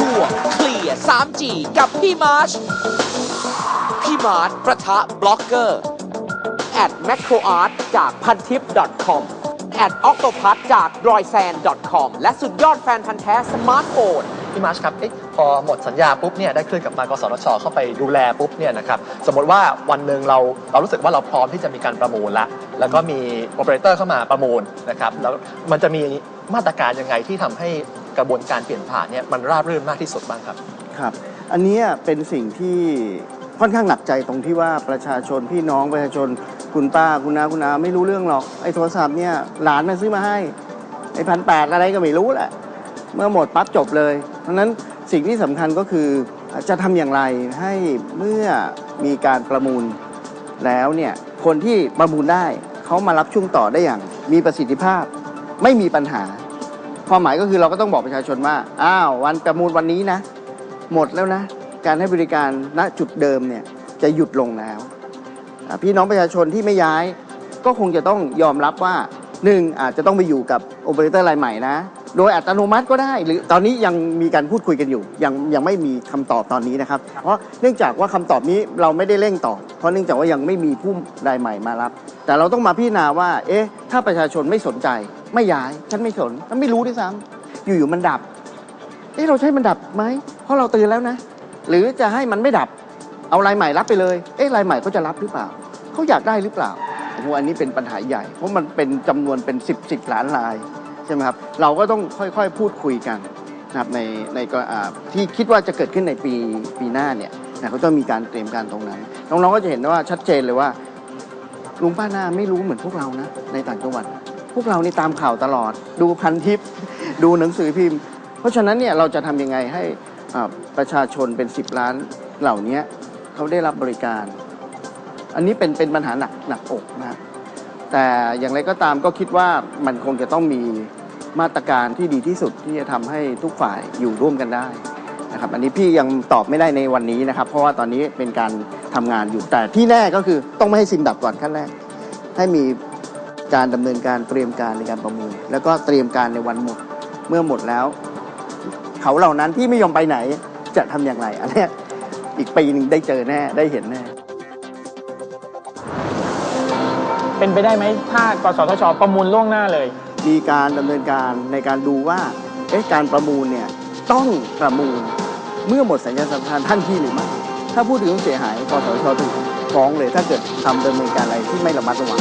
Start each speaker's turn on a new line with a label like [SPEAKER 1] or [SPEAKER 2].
[SPEAKER 1] ช่วงเคลียร์ 3G กับพี่มาร์ช พี่มาร์ชประทะบล็อกเกอร์ แอดแมคโครอาร์ตจากพันทิป .com แอดออกโตพัทจากรอยแซน .com และสุดยอดแฟนพันธ์แท้สมาร์ทโฟน
[SPEAKER 2] พี่มาร์ชครับเอ๊ะพอหมดสัญญาปุ๊บเนี่ยได้เคลื่นกลับมากสทช เข้าไปดูแลปุ๊บเนี่ยนะครับสมมติว่าวันหนึ่งเราเรารู้สึกว่าเราพร้อมที่จะมีการประมูลละ แล้วก็มีโอเปอเรเตอร์เข้ามาประมูลนะครับแล้วมันจะมีมาตรการยังไงที่ทำให้ กระบวนการเปลี่ยนผ่านเนี่ยมันราบรื่นมากที่สุดบ้างครับ
[SPEAKER 3] ครับ อันนี้เป็นสิ่งที่ค่อนข้างหนักใจตรงที่ว่าประชาชนพี่น้องประชาชนคุณป้าคุณนาคุณอาไม่รู้เรื่องหรอกไอ้โทรศัพท์เนี่ยหลานมาซื้อมาให้ไอ้พันแปดอะไรก็ไม่รู้แหละเมื่อหมดปั๊บจบเลย เพราะนั้นสิ่งที่สำคัญก็คือจะทำอย่างไรให้เมื่อมีการประมูลแล้วเนี่ยคนที่ประมูลได้เขามารับช่วงต่อได้อย่างมีประสิทธิภาพไม่มีปัญหา ความหมายก็คือเราก็ต้องบอกประชาชนว่า อ้าววันประมูลวันนี้นะ หมดแล้วนะ การให้บริการณจุดเดิมเนี่ยจะหยุดลงแล้ว พี่น้องประชาชนที่ไม่ย้ายก็คงจะต้องยอมรับว่าหนึ่งอาจจะต้องไปอยู่กับโอเปอเรเตอร์รายใหม่นะ โดยอัตโนมัติก็ได้ หรือตอนนี้ยังมีการพูดคุยกันอยู่ ยังยังไม่มีคำตอบตอนนี้นะครับ เพราะเนื่องจากว่าคำตอบนี้เราไม่ได้เร่งตอบ เพราะเนื่องจากว่ายังไม่มีผู้รายใหม่มารับ แต่เราต้องมาพิจารณาว่า เอ๊ะ ถ้าประชาชนไม่สนใจ ไม่ย้าย ฉันไม่สนฉันไม่รู้ด้วยซ้ำอยู่ๆมันดับเอ๊ะเราใช้มันดับไหมเพราะเราเตือนแล้วนะ หรือจะให้มันไม่ดับ เอารายใหม่รับไปเลย เอ๊ะรายใหม่เขาจะรับหรือเปล่าเขาอยากได้หรือเปล่าโอ้โหอันนี้เป็นปัญหาใหญ่ เพราะมันเป็นจำนวนเป็น 10บสล้านรายใช่ไหมครับเราก็ต้องค่อยๆพูดคุยกันนะครับในในที่คิดว่าจะเกิดขึ้นในปีปีหน้าเนี่ยนะเขาต้องมีการเตรียมการตรงนั้น น้องๆก็จะเห็นว่าชัดเจนเลยว่าลุงป้านาไม่รู้เหมือนพวกเรานะในต่างจังหวัด พวกเรานี่ตามข่าวตลอด ดูพันทิป ดูหนังสือพิมพ์ เพราะฉะนั้นเนี่ยเราจะทำยังไงให้อ่าประชาชนเป็น 10 ล้านเหล่านี้เขาได้รับบริการ อันนี้เป็นเป็นปัญหาหนักหนักอกนะครับแต่อย่างไรก็ตามก็คิดว่ามันคงจะต้องมีมาตรการที่ดีที่สุดที่จะทำให้ทุกฝ่ายอยู่ร่วมกันได้นะครับอันนี้พี่ยังตอบไม่ได้ในวันนี้นะครับ เพราะว่าตอนนี้เป็นการทำงานอยู่แต่ที่แน่ก็คือต้องไม่ให้ซิมดับก่อนขั้นแรก ให้มี การดำเนินการเตรียมการในการประมูล แล้วก็เตรียมการในวันหมด เมื่อหมดแล้ว เขาเหล่านั้นที่ไม่ยอมไปไหนจะทำอย่างไร อันเนี้ยอีกปีหนึ่งได้เจอแน่ได้เห็นแน่
[SPEAKER 4] เป็นไปได้ไหมถ้ากสทช ประมูลล่วงหน้าเลย
[SPEAKER 3] มีการดำเนินการในการดูว่าเอ๊ะการประมูลเนี่ยต้องประมูลเมื่อหมดสัญญาสัมพันธ์ท่านที่หรือไม่ถ้าพูดถึงเสียหายกสทชถึงฟ้องเลยถ้าเกิดทำดำเนินการอะไรที่ไม่ระมัดระวัง